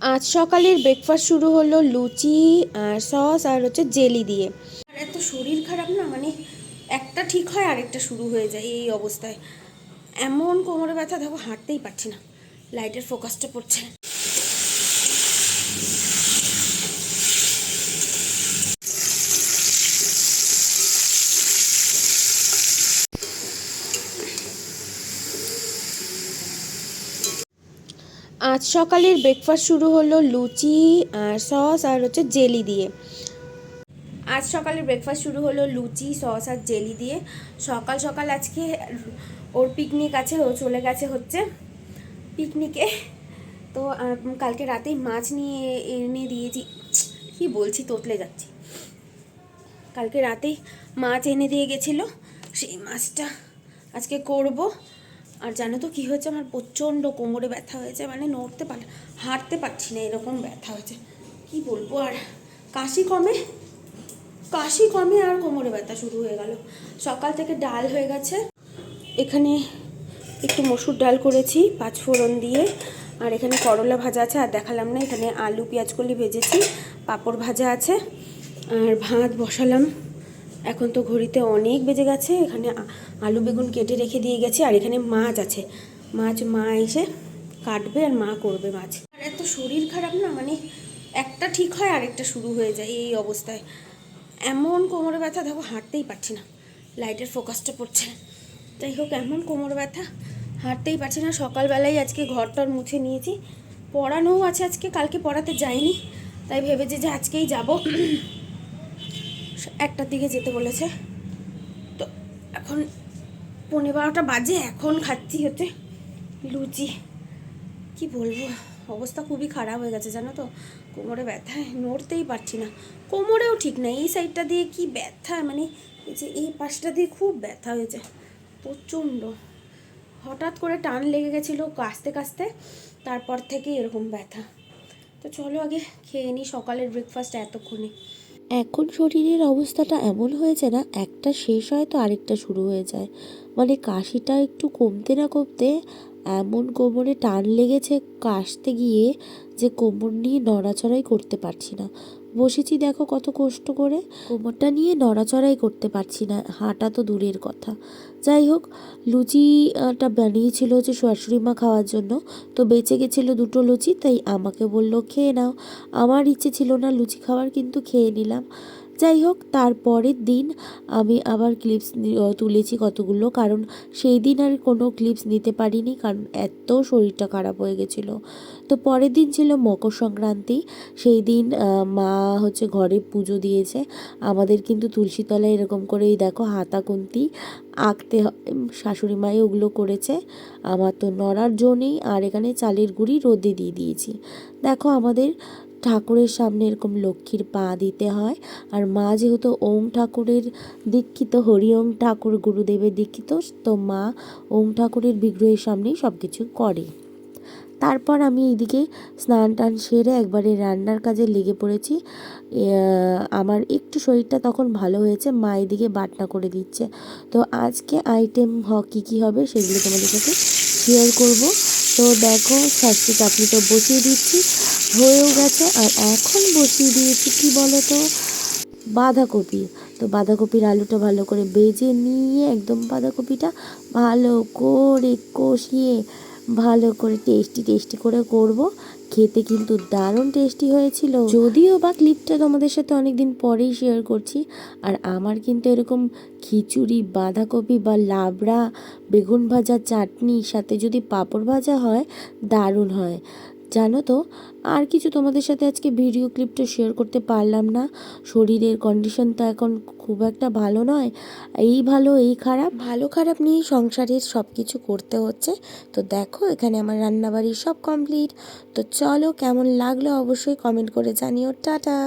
আজ সকালের ব্রেকফাস্ট শুরু হলো লুচি আর সস আর হচ্ছে জেলি দিয়ে। আর এত শরীর খারাপ না মানে একটা ঠিক হয়, আরেকটা শুরু হয়ে যায় এই অবস্থায়। এমন কোমরে ব্যথা, দেখো, হাঁটতেই পারছি না। লাইটের ফোকাসটা পড়ছে আজ সকালের ব্রেকফাস্ট শুরু হলো লুচি আর সস আর হচ্ছে জেলি দিয়ে। আজ সকালের ব্রেকফাস্ট শুরু হলো লুচি সস আর জেলি দিয়ে। সকাল সকাল আজকে ওর পিকনিক আছে, ও চলে গেছে হচ্ছে পিকনিকে তো কালকে রাতেই মাছ নিয়ে এনে দিয়েছি। কি বলছি, তোতলে যাচ্ছি। কালকে রাতেই মাছ এনে দিয়ে গেছিল। সেই মাছটা আজকে করব। আর জানো তো কী হয়েছে? আমার প্রচণ্ড কোমরে ব্যথা হয়েছে মানে নড়তে পার, হাঁটতে পারছি না, এরকম ব্যথা হয়েছে। কি বলব আর? কাশি কমে? কাশি কমে আর কোমরে ব্যথা শুরু হয়ে গেল। সকাল থেকে ডাল হয়ে গেছে। এখানে একটু মসুর ডাল করেছি, পাঁচ ফোড়ন দিয়ে। আর এখানে করলা ভাজা আছে, আর দেখালাম না, এখানে আলু, পেঁয়াজ, কলি ভেজেছি, পাঁপড় ভাজা আছে। আর ভাত বসালাম। এখন তো ঘড়িতে অনেক বেজে গেছে, এখানে আলু বেগুন কেটে রেখে দিয়ে গেছি, আর এখানে মাছ আছে। মাছ মা এসে কাটবে আর মা করবে মাছ। আর এত শরীর খারাপ না মানে একটা ঠিক হয়, আরেকটা শুরু হয়ে যায় এই অবস্থায়। এমন কোমরে ব্যথা, দেখো হাঁটতেই পারছি না, লাইটের ফোকাসটা পড়ছে। যাই হোক, এমন কোমর ব্যথা, হাঁটতেই পারছি না। সকালবেলায় আজকে ঘরটর মুছে নিয়েছি, পড়ানোও আছে আজকে, কালকে পড়াতে যাইনি, তাই ভেবেছি যে আজকেই যাব। একটার দিকে যেতে বলেছে। তো এখন পনেরো বারোটা বাজে, এখন খাচ্ছি হচ্ছে লুচি। কি বলব, অবস্থা খুবই খারাপ হয়ে গেছে জানো তো। কোমরে ব্যথায় নড়তেই পারছি না। কোমরেও ঠিক না এই সাইডটা দিয়ে কি ব্যথা মানে এই যে এই পাশটা দিয়ে খুব ব্যথা হয়েছে, প্রচণ্ড। হঠাৎ করে টান লেগে গেছিল কাস্তে কাস্তে তারপর থেকে এরকম ব্যথা। তো চলো আগে খেয়ে নিই সকালের ব্রেকফাস্ট এতক্ষণে। এখন শরীরের অবস্থাটা এমন হয়েছে না, একটা শেষ হয় তো আরেকটা শুরু হয়ে যায়। মানে কাশিটা একটু কমতে না কমতে এমন কোমরে টান লেগেছে কাশতে গিয়ে যে কোমর নিয়ে নড়াচড়াই করতে পারছি না। বসেছি দেখো কত কষ্ট করে। কোমরটা নিয়ে নড়াচড়াই করতে পারছি না, হাঁটা তো দূরের কথা। যাই হোক লুচিটা বানিয়েছিল যে শাশুড়ি মা খাওয়ার জন্য, তো বেঁচে গেছিল দুটো লুচি, তাই আমাকে বলল, খেয়ে নাও। আমার ইচ্ছে ছিল না লুচি খাওয়ার, কিন্তু খেয়ে নিলাম। যাই হোক তারপরের দিন আমি আবার ক্লিপস তুলেছি কতগুলো, কারণ সেই দিন আর কোনো ক্লিপস নিতে পারিনি, কারণ এত শরীরটা খারাপ হয়ে গেছিল। তো পরের দিন ছিল মকর সংক্রান্তি, সেই দিন মা হচ্ছে ঘরে পুজো দিয়েছে। আমাদের কিন্তু তুলসীতলায় এরকম করেই দেখো হাতাকুন্তি আঁকতে হয় শাশুড়ি মাই ওগুলো করেছে। আমার তো নড়ার জো নেই, আর এখানে চালের গুঁড়ি রোদে দিয়ে দিয়েছি। দেখো আমাদের ঠাকুরের সামনে এরকম লক্ষ্মীর পা দিতে হয়। আর মা যেহেতু ওম ঠাকুরের দীক্ষিত হরি ওম ঠাকুর গুরুদেবের দীক্ষিত, তো মা ওম ঠাকুরের বিগ্রহের সামনেই সব কিছু করে। তারপর আমি এইদিকে স্নান টান সেরে একবারে রান্নার কাজে লেগে পড়েছি। আমার একটু শরীরটা তখন ভালো হয়েছে, মা এদিকে বাটনা করে দিচ্ছে। তো আজকে আইটেম হ, কী কী হবে সেগুলো তোমাদের সাথে শেয়ার করব। তো দেখো চাটনি তো বসিয়ে দিচ্ছি, হয়েও গেছে, আর এখন বসিয়ে দিয়েছি কি বলো তো বাঁধাকপি। তো বাঁধাকপির আলুটা ভালো করে বেজে নিয়ে একদম বাঁধাকপিটা ভালো করে কষিয়ে ভালো করে টেস্টি টেস্টি করে করব। খেতে কিন্তু দারুণ টেস্টি হয়েছিল। যদিও বা ক্লিপটা তোমাদের সাথে অনেকদিন পরেই শেয়ার করছি, আর আমার কিন্তু এরকম খিচুড়ি, বাঁধাকপি বা লাবড়া, বেগুন ভাজা, চাটনি, সাথে যদি পাঁপড় ভাজা হয়, দারুণ হয়। জানো তো, আর কিছু তোমাদের সাথে আজকে ভিডিও ক্লিপটা শেয়ার করতে পারলাম না। শরীরের কন্ডিশন তো এখন খুব একটা ভালো নয়। এই ভালো, এই খারাপ, ভালো খারাপ নিয়ে সংসারের সব কিছু করতে হচ্ছে। তো দেখো, এখানে আমার রান্নাবাড়ি সব কমপ্লিট তো চলো, কেমন লাগল অবশ্যই কমেন্ট করে জানিও। টাটা!